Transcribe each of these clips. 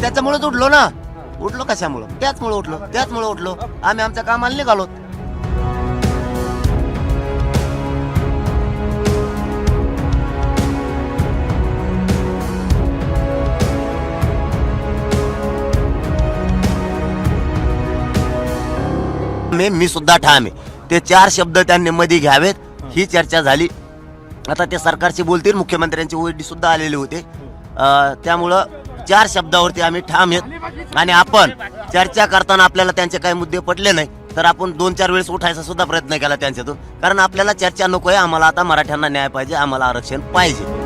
त्याच्यामुळेच उठलो ना? उठलो कशामुळं? त्याचमुळे उठलो त्याचमुळे उठलो. आम्ही आमच्या कामाला निघालो. मी मी सुद्धा ठाम आहे. ते चार शब्द त्यांनी मध्ये घ्यावेत. ही चर्चा झाली. आता ते सरकारशी बोलतील मुख्यमंत्र्यांचे ओएडी सुद्धा आलेले होते. अं, त्यामुळं चार शब्दावरती आम्ही ठाम आहेत. आणि आपण चर्चा करताना आपल्याला त्यांचे काही मुद्दे पडले नाही तर आपण दोन चार वेळेस उठायचा सुद्धा प्रयत्न केला त्यांच्यातून. कारण आपल्याला चर्चा नको आहे आम्हाला आता मराठ्यांना न्याय पाहिजे आम्हाला आरक्षण पाहिजे.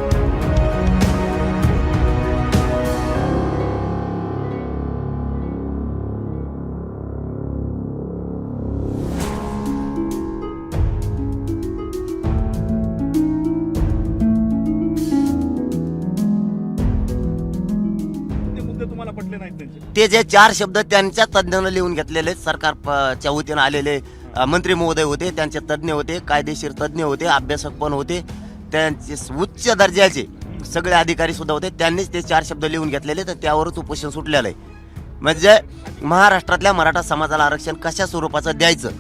तुम्हाला पटले नाहीत त्यांचे. ते जे चार शब्द त्यांच्या तज्ज्ञानं लिहून घेतलेले सरकारच्या वतीनं आलेले अ, मंत्री महोदय होते त्यांचे तज्ज्ञ होते कायदेशीर तज्ज्ञ होते अभ्यासक पण होते. त्यांचे उच्च दर्जाचे सगळे अधिकारी सुद्धा होते. त्यांनीच ते चार शब्द लिहून घेतलेले तर त्यावरच उपोषण सुटलेलं आहे. म्हणजे महाराष्ट्रातल्या मराठा समाजाला आरक्षण कशा स्वरूपाचं द्यायचं?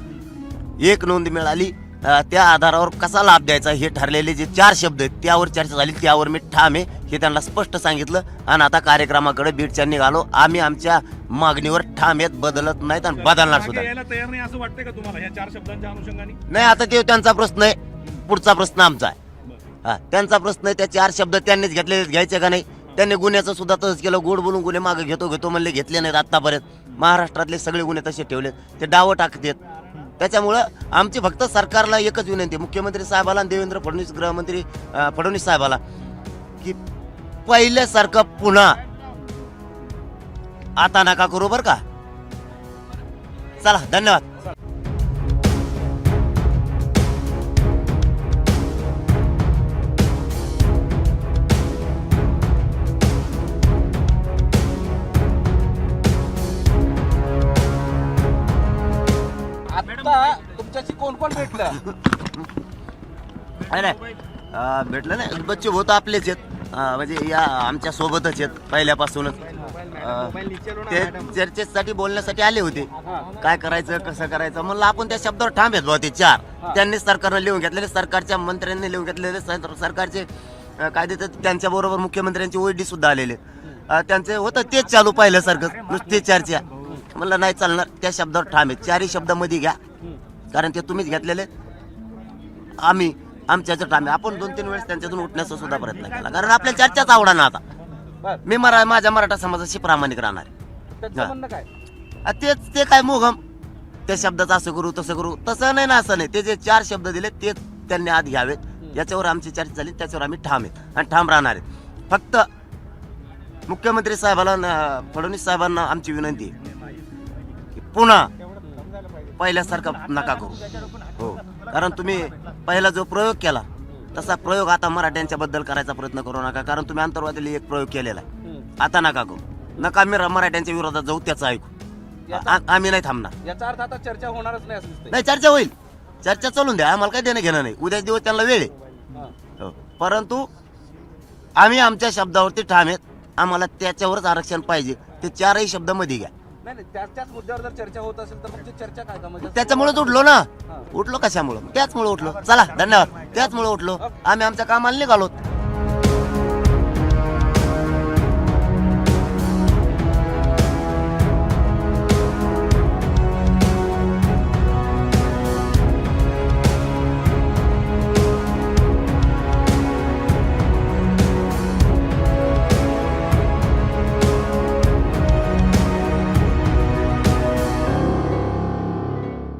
एक नोंद मिळाली. अ, त्या आधारावर कसा लाभ द्यायचा हे ठरलेले जे चार शब्द आहेत त्यावर चर्चा झाली त्यावर मी ठाम आहे हे त्यांना स्पष्ट सांगितलं आणि आता कार्यक्रमाकडे बीडच्या निघालो. आम्ही आमच्या मागणीवर ठाम आहेत बदलत नाहीत आणि बदलणार सुद्धा. मागे यायला तयार नाही असं वाटतंय का तुम्हाला या चार शब्दांच्या अनुषंगाने? नाही आता ते त्यांचा प्रश्न आहे. पुढचा प्रश्न आमचा आहे. हा, त्यांचा प्रश्न आहे त्या चार शब्द त्यांनीच घेतले घ्यायचे का नाही? त्यांनी गुन्ह्याचं सुद्धा तसंच केलं. गोड बोलून गुन्हे मागे घेतो घेतो म्हणले घेतले नाहीत आतापर्यंत महाराष्ट्रातले सगळे गुन्हे तसे ठेवलेत. ते डावं टाकतात. त्याच्यामुळं आमची फक्त सरकारला एकच विनंती मुख्यमंत्री साहेबाला आणि देवेंद्र फडणवीस गृहमंत्री फडणवीस साहेबाला की पहिल्यासारखं पुन्हा आता नका करू बरं का? चला धन्यवाद. तुमच्याशी कोण कोण भेटलं? नाही नाही. अं, भेटलं नाही. बच्चे भाऊ तर आपलेच आहेत. अं, म्हणजे या आमच्या सोबतच आहेत पहिल्यापासूनच. अं, ते चर्चेसाठी बोलण्यासाठी आले होते. काय करायचं कसं करायचं? म्हणलं आपण त्या शब्दावर ठाम आहेत भाऊ ते चार. त्यांनी सरकारनं लिहून घेतलेले सरकारच्या मंत्र्यांनी लिहून घेतलेले सर- सरकारचे अं, कायदे तर त्यांच्या बरोबर मुख्यमंत्र्यांची ओएडी सुद्धा आलेले. अं, त्यांचे होतं तेच चालू पाहिल्यासारखं नुसती चर्चा. म्हणलं नाही चालणार त्या शब्दावर ठाम आहेत. चारही शब्दामध्ये घ्या. कारण ते तुम्हीच घेतलेले. आम्ही आमच्या ठाम आहे. आपण दोन तीन वेळेस त्यांच्यातून उठण्याचा सुद्धा प्रयत्न केला. कारण आपल्या चर्चाच आवडा ना आता. मी मरा माझ्या मराठा समाजाशी प्रामाणिक राहणार तेच ते काय मोघम. त्या शब्दाचं असं करू तसं करू. तसं नाही ना असं नाही. ते जे चार शब्द दिले तेच त्यांनी आत घ्यावेत. याच्यावर आमची चर्चा झाली त्याच्यावर आम्ही ठाम आहेत. आणि ठाम राहणार आहेत. फक्त मुख्यमंत्री साहेबाला न- फडणवीस साहेबांना आमची विनंती पुन्हा पहिल्यासारखं नका करू. हो. कारण तुम्ही पहिला जो प्रयोग केला तसा प्रयोग आता मराठ्यांच्या बद्दल करायचा प्रयत्न करू नका. कारण तुम्ही अंतर्वादी एक प्रयोग केलेला आहे. आता नका करू. नका मी मराठ्यांच्या विरोधात जाऊ त्याचं ऐकू. आम्ही नाही थांबणार. याचा अर्थ आता चर्चा होणारच नाही असं नाही चर्चा होईल. चर्चा चालून द्या. आम्हाला काय देणं घेणं नाही. उद्या दिवस त्यांना वेळ आहे. हा. परंतु आम्ही आमच्या शब्दावरती ठाम आहेत. आम्हाला त्याच्यावरच आरक्षण पाहिजे. ते चारही शब्दमध्ये घ्या. नाही नाही त्याच त्याच मुद्द्यावर जर चर्चा होत असेल तर मग ती चर्चा काय का? म्हणजे त्याच्यामुळेच उठलो ना. उठलो कशामुळं? त्याचमुळे उठलो. चला धन्यवाद. त्याचमुळे उठलो. आम्ही आमच्या कामाला निघालो